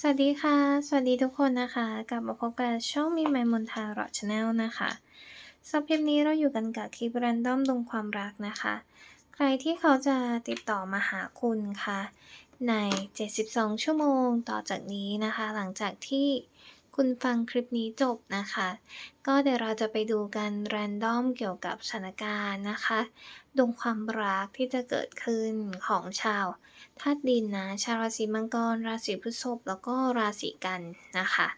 สวัสดีค่ะ สวัสดีทุกคนนะคะ กลับมาพบกับช่องมีไมมนทาร์ชแนลนะคะสำหรับคลิปนี้เราอยู่กันกับคลิปแรนดอมดงความรักนะคะ ใครที่เขาจะติดต่อมาหาคุณคะใน 72 ชั่วโมงต่อจากนี้นะคะ หลังจากที่คุณฟังคลิปนี้จบนะคะ ก็เดี๋ยวเราจะไปดูกันแรนดอมเกี่ยวกับสถานการณ์นะคะ ดวงความรักที่จะเกิดขึ้นของชาว ธาตุดินนะ ชาวราศีมังกร ราศีพฤษภแล้วก็ราศีกันนะคะ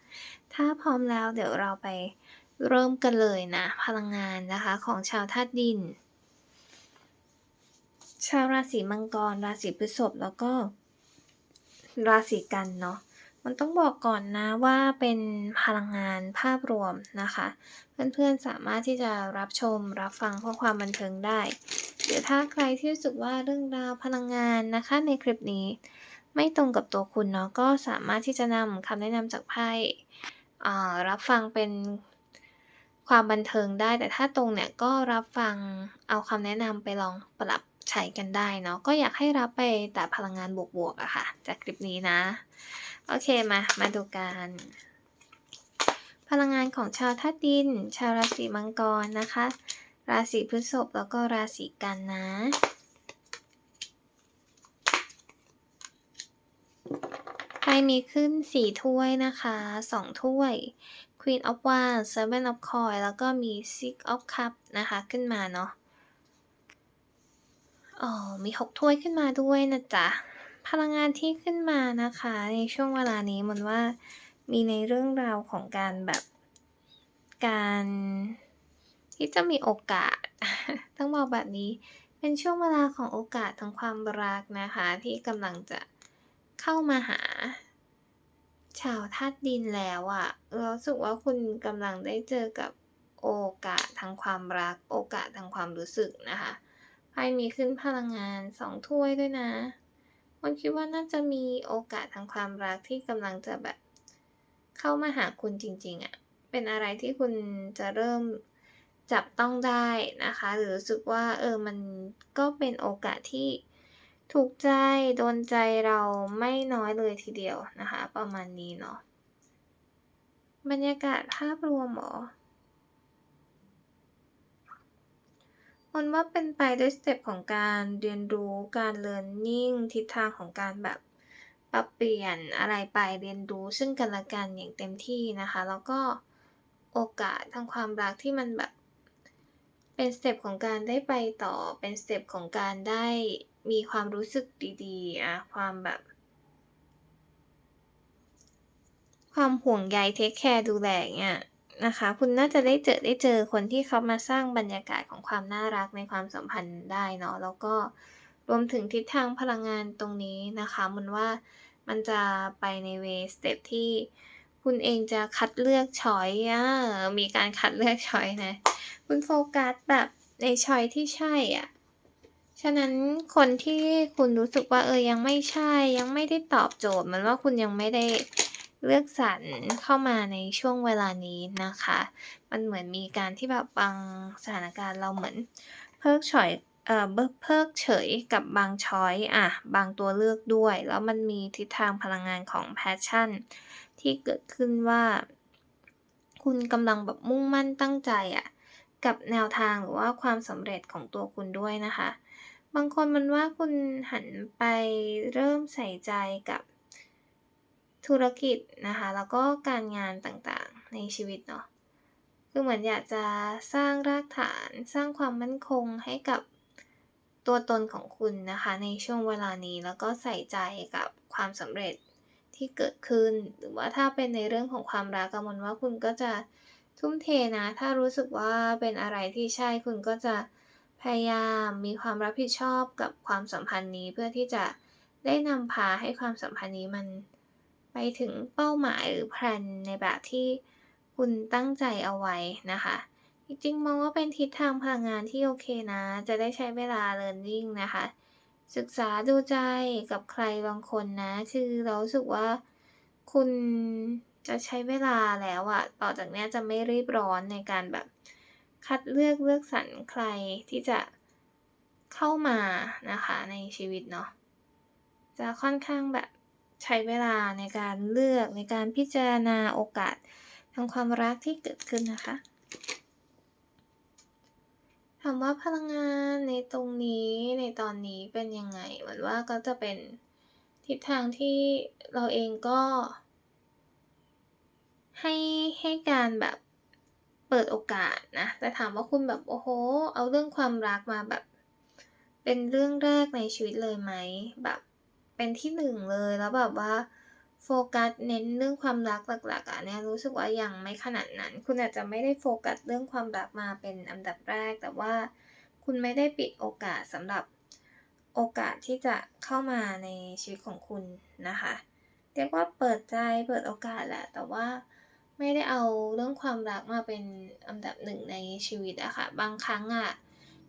ถ้าพร้อมแล้วเดี๋ยวเราไปเริ่มกันเลยนะ พลังงานนะคะของชาวธาตุดิน ชาวราศีมังกร ราศีพฤษภแล้วก็ ราศีกันเนาะ มันต้องบอกก่อนนะว่าเป็นพลังงานภาพรวมนะคะ เพื่อนๆสามารถที่จะรับชมรับฟังเพื่อความบันเทิงได้ หรือถ้าใครที่รู้สึกว่าเรื่องราวพลังงานนะคะในคลิปนี้ ไม่ตรงกับตัวคุณเนาะก็สามารถที่จะนำคำแนะนำจากไพ่รับฟังเป็นความบันเทิงได้ แต่ถ้าตรงเนี่ยก็รับฟังเอาคำแนะนำไปลองปรับใช้กันได้เนาะก็อยากให้รับไปแต่พลังงานบวกๆอะค่ะ จากคลิปนี้นะ โอเคมา มาดูกัน พลังงานของชาวธาตุดิน ชาวราศีมังกรนะคะ ราศีพฤษภแล้วก็ราศีกันนะใครมีขึ้นสี่ถ้วยนะคะสองถ้วย Queen of Wands Seven of Coins แล้วก็มี Six of Cups นะคะ ขึ้นมาเนาะอ๋อมีหกถ้วยขึ้นมาด้วยนะจ๊ะ พลังงานที่ขึ้นมานะคะ ในช่วงเวลานี้มันว่ามีในเรื่องราวของการแบบการที่จะมีโอกาส ต้องบอกแบบนี้ เป็นช่วงเวลาของโอกาสทางความรักนะคะ ที่กำลังจะเข้ามาหา ชาวธาตุดินแล้วอะ่ะเราสึกว่าคุณกำลังได้เจอกับโอกาสทางความรัก โอกาสทางความรู้สึกนะคะไพ่มีขึ้นพลังงานสองถ้วยด้วยนะ มันคิดว่าน่าจะมีโอกาสทางความรักที่กำลังจะแบบ เข้ามาหาคุณจริง ๆอะ่ะ เป็นอะไรที่คุณจะเริ่มจับต้องได้นะคะ หรือรู้สึกว่าเออมันก็เป็นโอกาสที่ถูกใจโดนใจเราไม่น้อยเลยทีเดียวนะคะ ประมาณนี้เนาะบรรยากาศภาพรวมหรอ มันว่าเป็นไปด้วยสเต็ปของการเรียนรู้การเรียนนิ่งทิศทางของการแบบปรับเปลี่ยนอะไรไปเรียนรู้ซึ่งกันและกันอย่างเต็มที่นะคะ แล้วก็โอกาสทางความรักที่มันแบบเป็นสเต็ปของการได้ไปต่อเป็นสเต็ปของการได้มีความรู้สึกดีๆอะความแบบ ความห่วงใยเทคแคร์ดูแลเนี่ย นะคะ คุณน่าจะได้เจอได้เจอคนที่เขามาสร้างบรรยากาศของความน่ารักในความสัมพันธ์ได้เนาะแล้วก็รวมถึงทิศทางพลังงานตรงนี้นะคะมันว่ามันจะไปในเวสเต็ปที่คุณเองจะคัดเลือกช้อยอะมีการคัดเลือกช้อยนะ คุณโฟกัสแบบในช้อยที่ใช่อะ ฉะนั้นคนที่คุณรู้สึกว่าเออยังไม่ใช่ยังไม่ได้ตอบโจทย์มันว่าคุณยังไม่ได้ เลือกสรรเข้ามาในช่วงเวลานี้นะคะ มันเหมือนมีการที่แบบบางสถานการณ์เราเหมือนเพิกฉยเอ่อเพิกเฉยกับบางช้อยอะบางตัวเลือกด้วย แล้วมันมีทิศทางพลังงานของแพชชั่น ที่เกิดขึ้นว่า คุณกำลังแบบมุ่งมั่นตั้งใจอะกับแนวทางหรือว่าความสำเร็จของตัวคุณด้วยนะคะ บางคนมันว่าคุณหันไปเริ่มใส่ใจกับ ธุรกิจนะคะ แล้วก็การงานต่างๆในชีวิตเนาะคือเหมือนอยากจะสร้างรากฐานสร้างความมั่นคงให้กับตัวตนของคุณนะคะ ในช่วงเวลานี้แล้วก็ใส่ใจกับความสำเร็จที่เกิดขึ้น หรือว่าถ้าเป็นในเรื่องของความรักกำมลว่าคุณก็จะทุ่มเทนะ ถ้ารู้สึกว่าเป็นอะไรที่ใช่คุณก็จะพยายามมีความรับผิดชอบกับความสัมพันธ์นี้เพื่อที่จะได้นำพาให้ความสัมพันธ์นี้มัน ไปถึงเป้าหมายหรือแพลนในแบบที่คุณตั้งใจเอาไว้นะคะ จริงๆ มองว่าเป็นทิศทางพลังงานที่โอเคนะ จะได้ใช้เวลา learning นะคะ ศึกษาดูใจกับใครบางคนนะ คือเราสึกว่าคุณจะใช้เวลาแล้วอะต่อจากนี้จะไม่รีบร้อนในการแบบคัดเลือกเลือกสรรใครที่จะเข้ามานะคะในชีวิตเนาะจะค่อนข้างแบบ ใช้เวลาในการเลือกในการพิจารณาโอกาสทางความรักที่เกิดขึ้นนะคะถามว่าพลังงานในตรงนี้ในตอนนี้เป็นยังไงเหมือนว่าก็จะเป็นทิศทางที่เราเองก็ ให้ให้การแบบเปิดโอกาสนะแต่ถามว่าคุณแบบโอ้โห เอาเรื่องความรักมาแบบ เป็นเรื่องแรกในชีวิตเลยไหมแบบ เป็นที่หนึ่งเลยแล้วแบบว่าโฟกัสเน้นเรื่องความรักหลักๆอะเนี่ยรู้สึกว่ายังไม่ขนาดนั้น คุณอาจจะไม่ได้โฟกัสเรื่องความรักมาเป็นอันดับแรก แต่ว่าคุณไม่ได้ปิดโอกาสสำหรับโอกาสที่จะเข้ามาในชีวิตของคุณนะคะเรียกว่าเปิดใจเปิดโอกาสแหละ แต่ว่าไม่ได้เอาเรื่องความรักมาเป็นอันดับหนึ่งในชีวิตอะค่ะบางครั้งอะ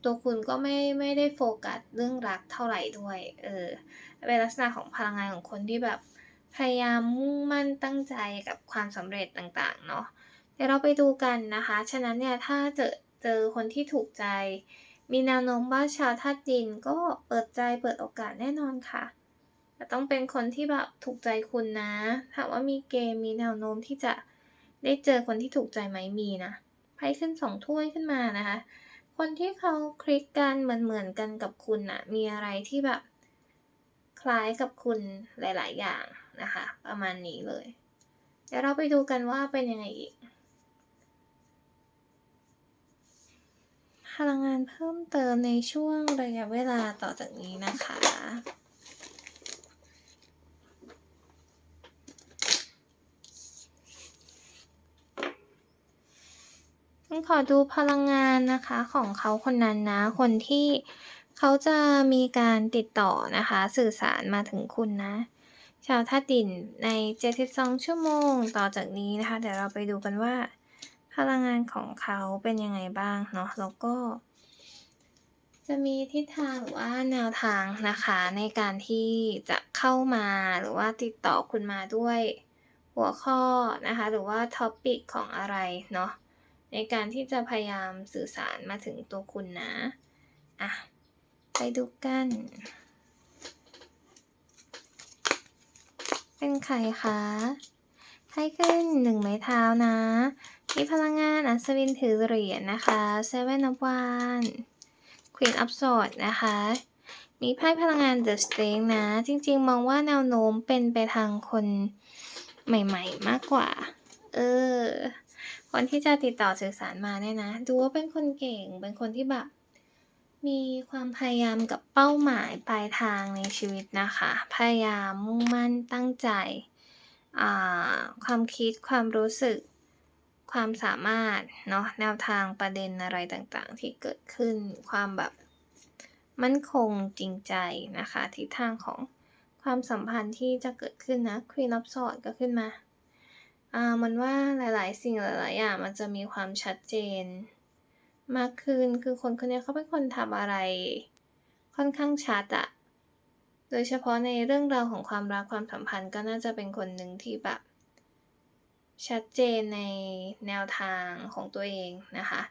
ตัวคุณก็ไม่ไม่ได้โฟกัสเรื่องรักเท่าไหร่ด้วยเออ เป็นลักษณะของพลังงานของคนที่แบบพยายามมุ่งมั่นตั้งใจกับความสำเร็จต่างๆเนาะเดี๋ยวเราไปดูกันนะคะ ฉะนั้นเนี่ยถ้าเจอเจอคนที่ถูกใจ มีแนวโน้มว่าชาวธาตุดินก็เปิดใจเปิดโอกาสแน่นอนค่ะแต่ต้องเป็นคนที่แบบถูกใจคุณนะถามว่ามีเกมมีแนวโน้มที่จะได้เจอคนที่ถูกใจไหมมีนะไพ่ขึ้นสองถ้วยขึ้นมานะคะ คนที่เขาคลิกกันเหมือนเหมือนกันกับคุณนะมีอะไรที่แบบ คล้ายกับคุณหลาย ๆ อย่างนะคะ ประมาณนี้เลย เดี๋ยวเราไปดูกันว่าเป็นยังไงอีก พลังงานเพิ่มเติมในช่วงระยะเวลาต่อจากนี้นะคะขอดูพลังงานนะคะของเขาคนนั้นนะ คนที่ เขาจะมีการติดต่อนะคะ สื่อสารมาถึงคุณนะ ชาวธาตุดินใน 72 ชั่วโมงต่อจากนี้นะคะ เดี๋ยวเราไปดูกันว่า พลังงานของเขาเป็นยังไงบ้างเนาะแล้วก็ จะมีทิศทางหรือว่าแนวทางนะคะในการที่จะเข้ามาหรือว่าติดต่อคุณมาด้วยหัวข้อนะคะ หรือว่าท็อปิกของอะไรเนาะในการที่จะพยายามสื่อสารมาถึงตัวคุณนะ อะ ไปดูกัน เป็นใครคะไพ่ขึ้นหนึ่งไม้เท้านะ มีพลังงานอัศวินถือเหรียญนะคะ Seven of Wands Queen of Swords นะคะ มีไพ่พลังงาน The Strength นะ จริงๆ มองว่าแนวโน้มเป็นไปทางคนใหม่ๆ มากกว่า เออ คนที่จะติดต่อสื่อสารมาเนี่ยนะ ดูว่าเป็นคนเก่ง เป็นคนที่แบบ มีความพยายามกับเป้าหมายปลายทางในชีวิตนะคะ พยายามมุ่งมั่นตั้งใจ ความคิดความรู้สึก ความสามารถเนาะแนวทางประเด็นอะไรต่างๆ ที่เกิดขึ้นความแบบมั่นคงจริงใจนะคะทิศทางของความสัมพันธ์ที่จะเกิดขึ้นนะ Queen of Swords ก็ขึ้นมาอ่ามันว่าหลายๆ สิ่งหลายๆอย่างมันจะมีความชัดเจน มากขึ้น คือคนคนนี้เขาเป็นคนทำอะไร ค่อนข้างชัดอะโดยเฉพาะในเรื่องราวของความรักความสัมพันธ์ก็น่าจะเป็นคนหนึ่งที่แบบ ชัดเจนในแนวทางของตัวเองนะคะ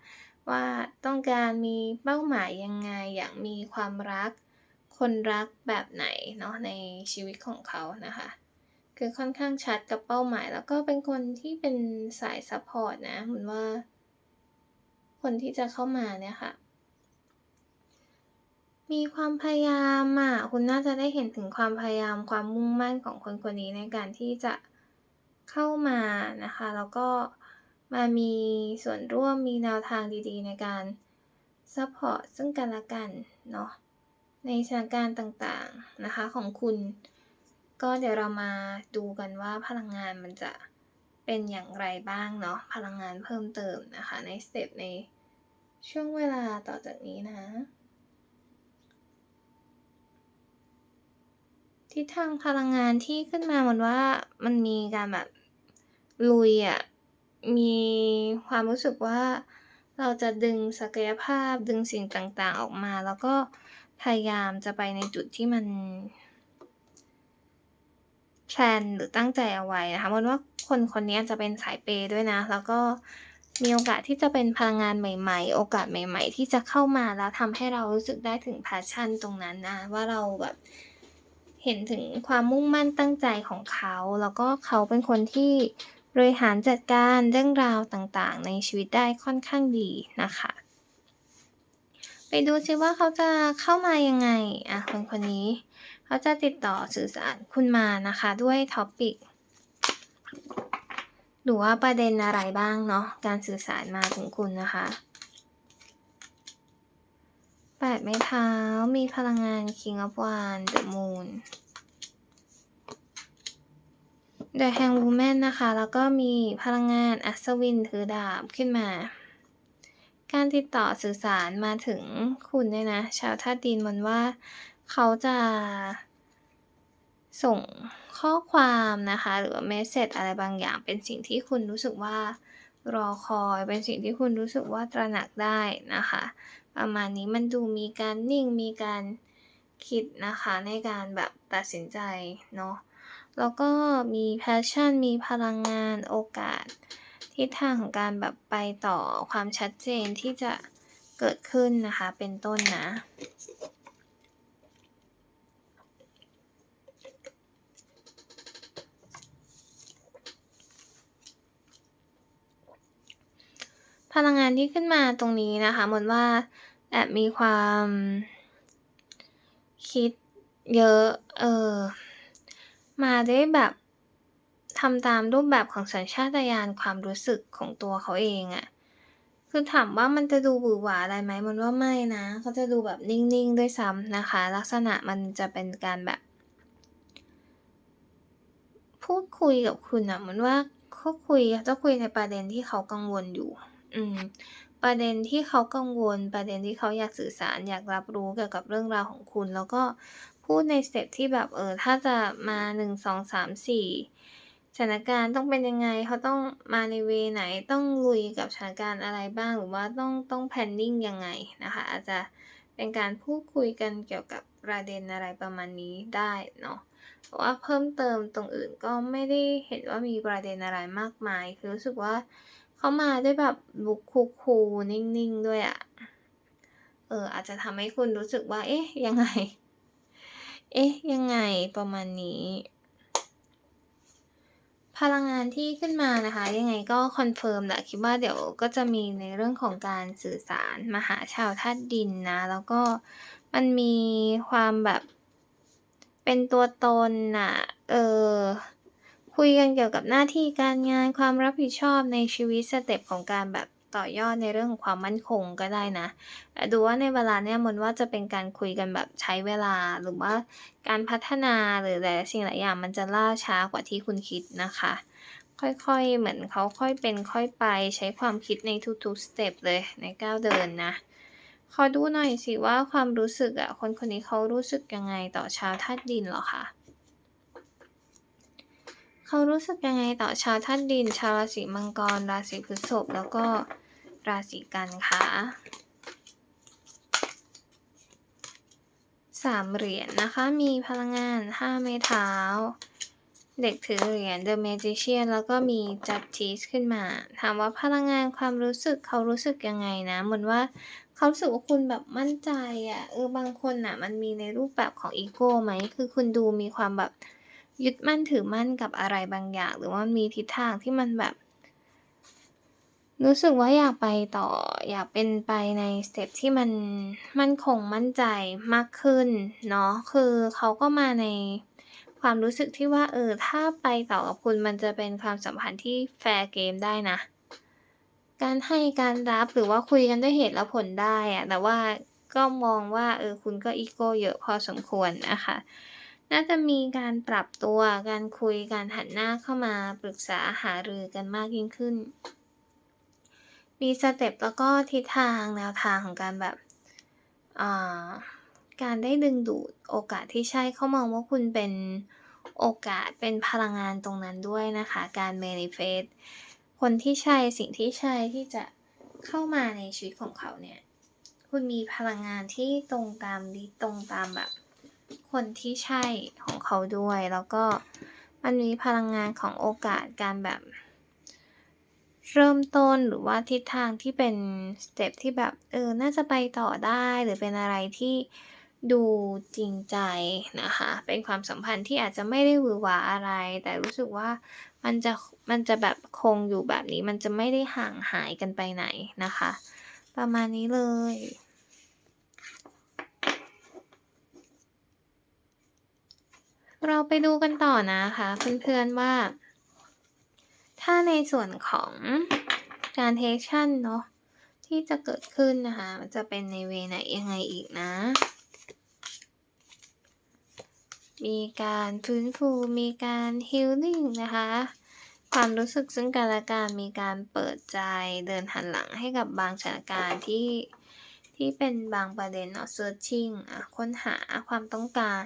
ว่าต้องการมีเป้าหมายยังไงอยากมีความรัก คนรักแบบไหนเนาะในชีวิตของเขานะคะ คือค่อนข้างชัดกับเป้าหมาย แล้วก็เป็นคนที่เป็นสายซัพพอร์ตนะเหมือนว่า คนที่จะเข้ามาเนี่ยค่ะ มีความพยายามอะคุณน่าจะได้เห็นถึงความพยายามความมุ่งมั่นของคนคนนี้ในการที่จะเข้ามานะคะ แล้วก็มามีส่วนร่วมมีแนวทางดีๆ ในการซัพพอร์ตซึ่งกันและกันเนาะในสถานการณ์ต่างๆนะคะของคุณ ก็เดี๋ยวเรามาดูกันว่าพลังงานมันจะเป็นอย่างไรบ้างเนาะพลังงานเพิ่มเติมนะคะในสเต็ปใน ช่วงเวลาต่อจากนี้นะ ทิศทางพลังงานที่ขึ้นมาเหมือนว่ามันมีการแบบลุยอะ่ะ มีความรู้สึกว่าเราจะดึงศักยภาพดึงสิ่งต่างๆออกมา แล้วก็พยายามจะไปในจุดที่มันแพลนหรือตั้งใจเอาไว้นะคะมันว่าคนคนนี้จะเป็นสายเปย์ด้วยนะ แล้วก็ มีโอกาสที่จะเป็นพลังงานใหม่ ๆ โอกาสใหม่ ๆ ที่จะเข้ามาแล้วทำให้เรารู้สึกได้ถึง passion ตรงนั้นนะว่าเราแบบเห็นถึงความมุ่งมั่นตั้งใจของเขา แล้วก็เขาเป็นคนที่บริหารจัดการเรื่องราวต่างๆ ในชีวิตได้ค่อนข้างดีนะคะ ไปดูซิว่าเขาจะเข้ามายังไงอะคนคนนี้เขาจะติดต่อสื่อสารคุณมานะคะ ด้วย topic หรือว่าประเด็นอะไรบ้างเนาะการสื่อสารมาถึงคุณนะคะแปดไม้เท้ามีพลังงาน King of Wands The Moon The Hanged Woman นะคะ แล้วก็มีพลังงานอัศวินถือดาบขึ้นมา การติดต่อสื่อสารมาถึงคุณเนี่ยนะ ชาวธาตุดินมันว่าเขาจะ ส่งข้อความนะคะ หรือว่าเมสเซจอะไรบางอย่าง เป็นสิ่งที่คุณรู้สึกว่ารอคอย เป็นสิ่งที่คุณรู้สึกว่าตระหนักได้นะคะ ประมาณนี้มันดูมีการนิ่งมีการคิดนะคะในการแบบตัดสินใจเนาะแล้วก็มี passion มีพลังงานโอกาส ทิศทางของการแบบไปต่อความชัดเจนที่จะเกิดขึ้นนะคะ เป็นต้นนะ พลังงานที่ขึ้นมาตรงนี้นะคะเหมือนว่าแอบมีความ คิดเยอะ เออ มาด้วยแบบทำตามรูปแบบของสัญชาตญาณความรู้สึกของตัวเขาเองอะคือถามว่ามันจะดูหวือหวาอะไรไหมมันว่าไม่นะเขาจะดูแบบนิ่งๆด้วยซ้ำนะคะ ลักษณะมันจะเป็นการแบบ พูดคุยกับคุณน่ะเหมือนว่าเขาคุยจะคุยในประเด็นที่เขากังวลอยู่ อืม ประเด็นที่เขากังวล ประเด็นที่เขาอยากสื่อสาร อยากรับรู้เกี่ยวกับเรื่องราวของคุณ แล้วก็พูดในสเต็ปที่แบบ เออ ถ้าจะมา1 2 3 4สองสามสี่สถานการณ์ต้องเป็นยังไง เขาต้องมาในเวไหน ต้องลุยกับสถานการณ์อะไรบ้าง หรือว่าต้องต้อง planning ยังไงนะคะ อาจจะเป็นการพูดคุยกันเกี่ยวกับประเด็นอะไรประมาณนี้ได้เนาะแต่ว่าเพิ่มเติมตรงอื่นก็ไม่ได้เห็นว่ามีประเด็นอะไรมากมาย คือรู้สึกว่า เขามาด้วยแบบลุกคูลๆนิ่งๆ ด้วยอะเออ อาจจะทำให้คุณรู้สึกว่า เอ๊ะ ยังไง เอ๊ะ ยังไงประมาณนี้ พลังงานที่ขึ้นมานะคะ ยังไงก็คอนเฟิร์มแหละคิดว่าเดี๋ยวก็จะมีในเรื่องของการสื่อสารมาหาชาวธาตุดินนะ แล้วก็มันมีความแบบเป็นตัวตนน่ะ เออ คุยกันเกี่ยวกับหน้าที่การงานความรับผิดชอบในชีวิตสเต็ปของการแบบต่อยอดในเรื่องของความมั่นคงก็ได้นะแต่ดูว่าในเวลาเนี้ยมันว่าจะเป็นการคุยกันแบบใช้เวลาหรือว่าการพัฒนาหรือหลายสิ่งหลายอย่างมันจะล่าช้ากว่าที่คุณคิดนะคะ ค่อยๆเหมือนเขาค่อยเป็นค่อยไปใช้ความคิดในทุกๆสเต็ปเลยในก้าวเดินนะขอดูหน่อยสิว่าความรู้สึกอะคนคนนี้เขารู้สึกยังไงต่อชาวธาตุดินหรอคะ? เขารู้สึกยังไงต่อชาวธาตุดิน ชาวราศีมังกร ราศีพฤษภแล้วก็ราศีกันคะ?3เหรียญนะคะ มีพลังงาน5ไม้เท้า เด็กถือเหรียญ The Magician แล้วก็มี Justice ขึ้นมา ถามว่าพลังงานความรู้สึกเขารู้สึกยังไงนะ เหมือนว่าเขารู้สึกว่าคุณแบบมั่นใจอะเออบางคนน่ะ มันมีในรูปแบบของอีโก้ไหม คือคุณดูมีความแบบ ยึดมั่นถือมั่นกับอะไรบางอย่าง หรือว่ามีทิศทางที่มันแบบ รู้สึกว่าอยากไปต่อ อยากเป็นไปในสเต็ปที่มันมั่นคงมั่นใจมากขึ้นเนาะคือเขาก็มาในความรู้สึกที่ว่าเออถ้าไปต่อกับคุณมันจะเป็นความสัมพันธ์ที่แฟร์เกมได้นะ การให้การรับหรือว่าคุยกันด้วยเหตุและผลได้อะแต่ว่าก็มองว่าเออคุณก็อีโก้เยอะพอสมควรนะคะ น่าจะมีการปรับตัว การคุย การหันหน้าเข้ามาปรึกษาหารือกันมากยิ่งขึ้น มีสเต็ปแล้วก็ทิศทางแนวทางของการแบบอ่าการได้ดึงดูดโอกาสที่ใช่เขามองว่าคุณเป็นโอกาสเป็นพลังงานตรงนั้นด้วยนะคะ การ manifest คนที่ใช่สิ่งที่ใช่ที่จะเข้ามาในชีวิตของเขาเนี่ย คุณมีพลังงานที่ตรงตามลิสต์ตรงตามแบบ คนที่ใช่ของเขาด้วย แล้วก็มันมีพลังงานของโอกาสการแบบ เริ่มต้นหรือว่าทิศทางที่เป็นสเต็ปที่แบบเออน่าจะไปต่อได้หรือเป็นอะไรที่ดูจริงใจนะคะ เป็นความสัมพันธ์ที่อาจจะไม่ได้หวือหวาอะไร แต่รู้สึกว่ามันจะมันจะแบบคงอยู่แบบนี้ มันจะไม่ได้ห่างหายกันไปไหนนะคะ ประมาณนี้เลย เราไปดูกันต่อนะคะเพื่อนๆว่า ถ้าในส่วนของการเทคชั่นเนาะที่จะเกิดขึ้นนะคะ มันจะเป็นในเวไหนยังไงอีกนะ มีการฟื้นฟูมีการฮีลลิ่งนะคะ ความรู้สึกซึ่งกันและกันมีการเปิดใจเดินหันหลังให้กับบางสถานการณ์ที่ที่เป็นบางประเด็นเนาะ searching อะค้นหาความต้องการ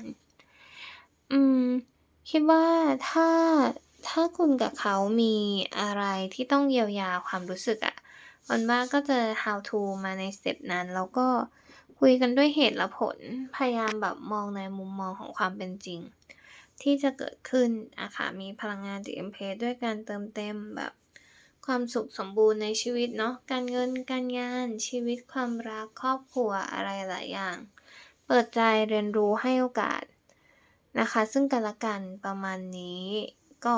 คิดว่าถ้า ถ้าคุณกับเขามีอะไรที่ต้องเยียวยาความรู้สึกอะมันว่าก็จะ how to มาในสเต็ปนั้น แล้วก็คุยกันด้วยเหตุและผล พยายามแบบมองในมุมมองของความเป็นจริง ที่จะเกิดขึ้นอะค่ะ มีพลังงานจาก Empress ด้วยการเติมเต็มแบบความสุขสมบูรณ์ในชีวิตเนาะ การเงิน การงาน ชีวิตความรัก ครอบครัว อะไรหลายอย่าง เปิดใจเรียนรู้ให้โอกาส นะคะ ซึ่งกันและกันประมาณนี้ ก็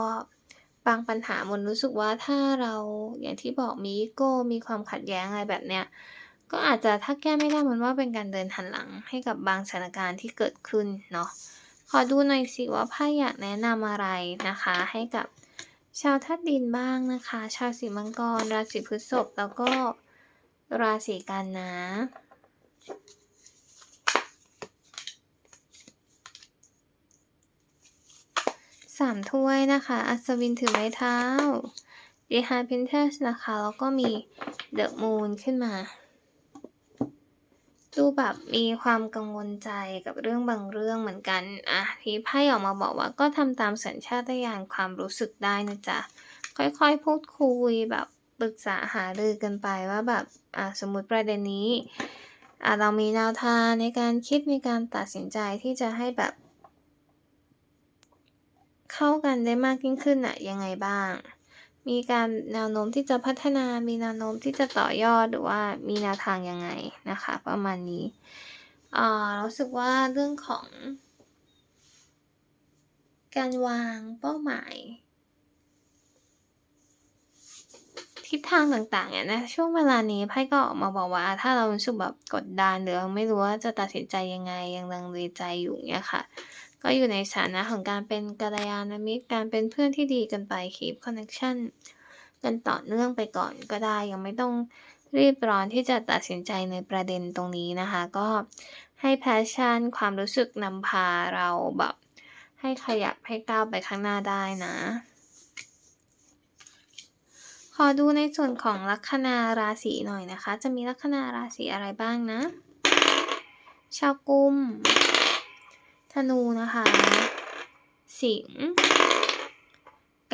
บางปัญหามนรู้สึกว่าถ้าเราอย่างที่บอกมีโก้มีความขัดแย้งอะไรแบบเนี้ยก็อาจจะถ้าแก้ไม่ได้มันว่าเป็นการเดินหันหลังให้กับบางสถานการณ์ที่เกิดขึ้นเนาะขอดูหน่อยสิว่าไพ่อยากแนะนำอะไรนะคะ ให้กับชาวธาตุดินบ้างนะคะ ชาวสีมังกร ราศีพฤษภแล้วก็ราศีกันนะ สามถ้วยนะคะ อัศวินถือไม้เท้า The High Priestess นะคะ แล้วก็มี The Moon ขึ้นมา ดูแบบมีความกังวลใจกับเรื่องบางเรื่องเหมือนกันอะที่ไพ่ออกมาบอกว่าก็ทำตามสัญชาตญาณความรู้สึกได้นะจ๊ะ ค่อยๆ พูดคุยแบบปรึกษาหารือกันไปว่าแบบอะสมมติประเด็นนี้อะเรามีแนวทางในการคิดในการตัดสินใจที่จะให้แบบ เข้ากันได้มากยิ่งขึ้นน่ะยังไงบ้าง มีการแนวโน้มที่จะพัฒนา มีแนวโน้มที่จะต่อยอดหรือว่ามีแนวทางยังไงนะคะ ประมาณนี้อ่ารู้สึกว่าเรื่องของ การวางเป้าหมายทิศทางต่างๆเนี่ยนะช่วงเวลานี้ไพ่ก็ออกมาบอกว่า ถ้าเรารู้สึกแบบกดดันหรือเราไม่รู้ว่าจะตัดสินใจยังไงยังลังเลใจอยู่เงี้ยค่ะ ก็อยู่ในสถานะของการเป็นกัลยาณมิตรการเป็นเพื่อนที่ดีกันไป keep connection กันต่อเนื่องไปก่อนก็ได้ยังไม่ต้องรีบร้อนที่จะตัดสินใจในประเด็นตรงนี้นะคะ ก็ให้ passion ความรู้สึกนำพาเราแบบให้ขยับให้ก้าวไปข้างหน้าได้นะ ขอดูในส่วนของลัคนาราศีหน่อยนะคะ จะมีลัคนาราศีอะไรบ้างนะ ชาวกุม ธนูนะคะ สิง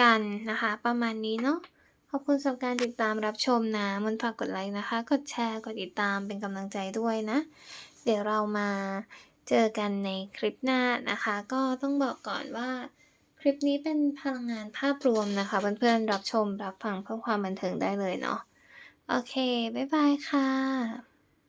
กันนะคะ ประมาณนี้เนาะขอบคุณสำหรับการติดตามรับชมนะมันฝากกดไลค์นะคะ กดแชร์กดติดตามเป็นกำลังใจด้วยนะ เดี๋ยวเรามาเจอกันในคลิปหน้านะคะ ก็ต้องบอกก่อนว่าคลิปนี้เป็นพลังงานภาพรวมนะคะ เพื่อนๆรับชมรับฟังเพื่อความบันเทิงได้เลยเนาะโอเค บ๊ายบายค่ะ